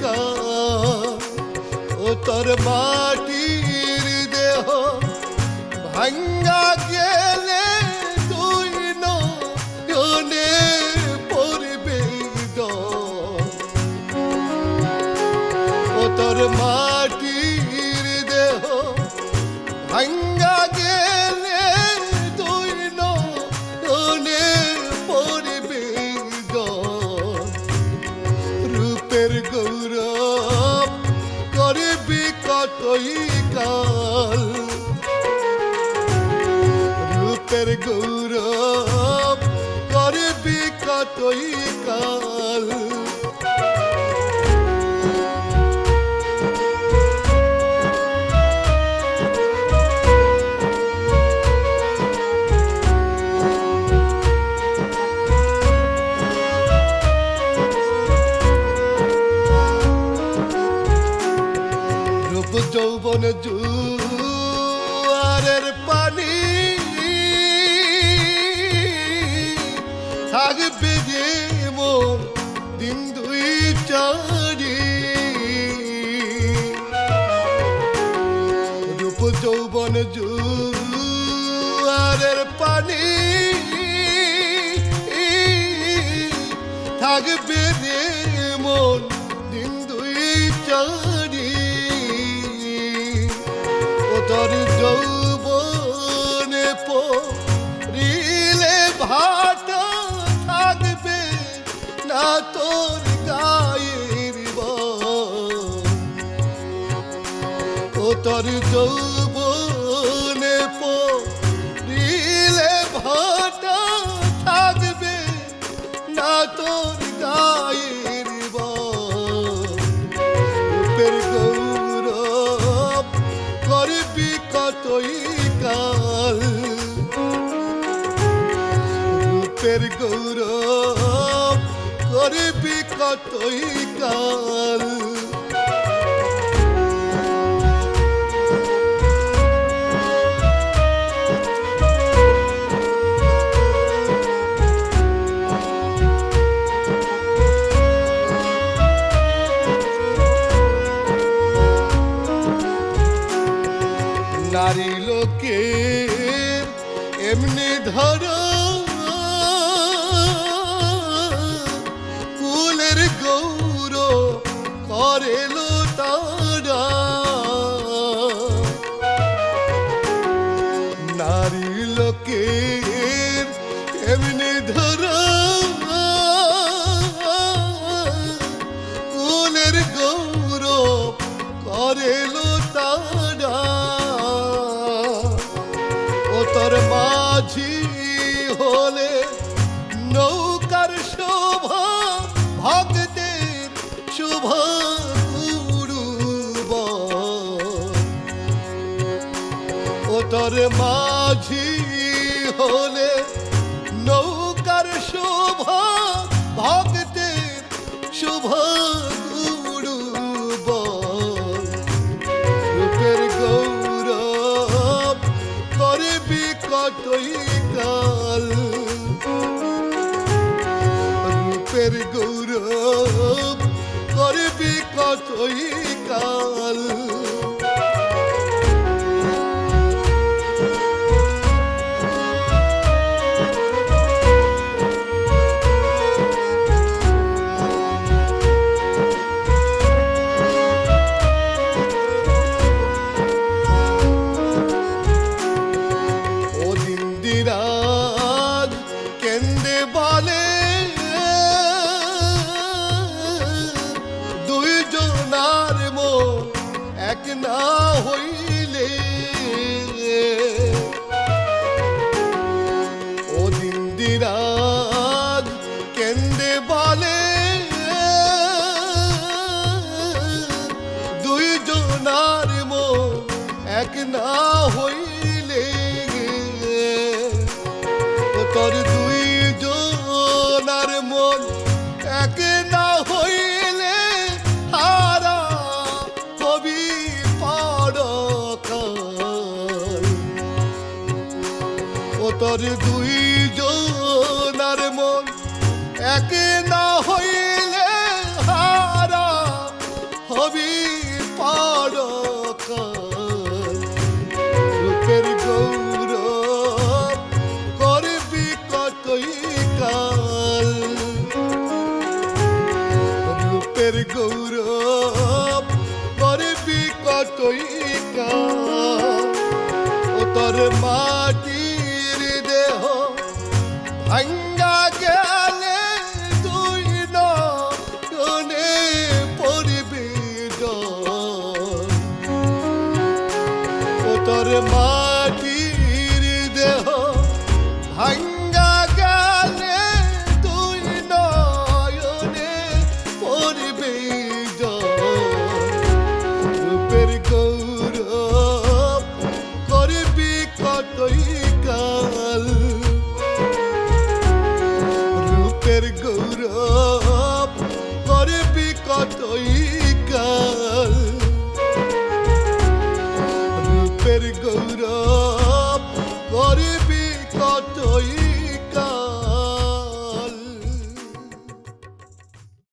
কাজ ও তোর মাটির দেহ ভাঙ্গা গৌরব করবি কতই কাল? রূপের গৌরব করবি কতই কাল? থাকবে যে মোর দিন দুই চারি। রূপ যৌবন জুয়ারের পানি থাকবে রে মন দিন দুই চারি। ও তোর যৌবনে তোর যৌবনে পড়িলে ভাটা থাকবে না তোর গায়ের গৌরব করবি কতই কাল? নারী লোকে এমনি ধর। কুলের গৌর করেলো মাঝি হলে নৌকার শোভা ভক্তের শোভা গুরুব গৌরব করবি কতই কাল। তোর দুই জনার মন একে না হইলে হারা হবি পরকাল রূপের গৌরব করবি কতই কাল। রূপের গৌরব করবি কতই কাল। ও তোর মাটির ভাঙ্গা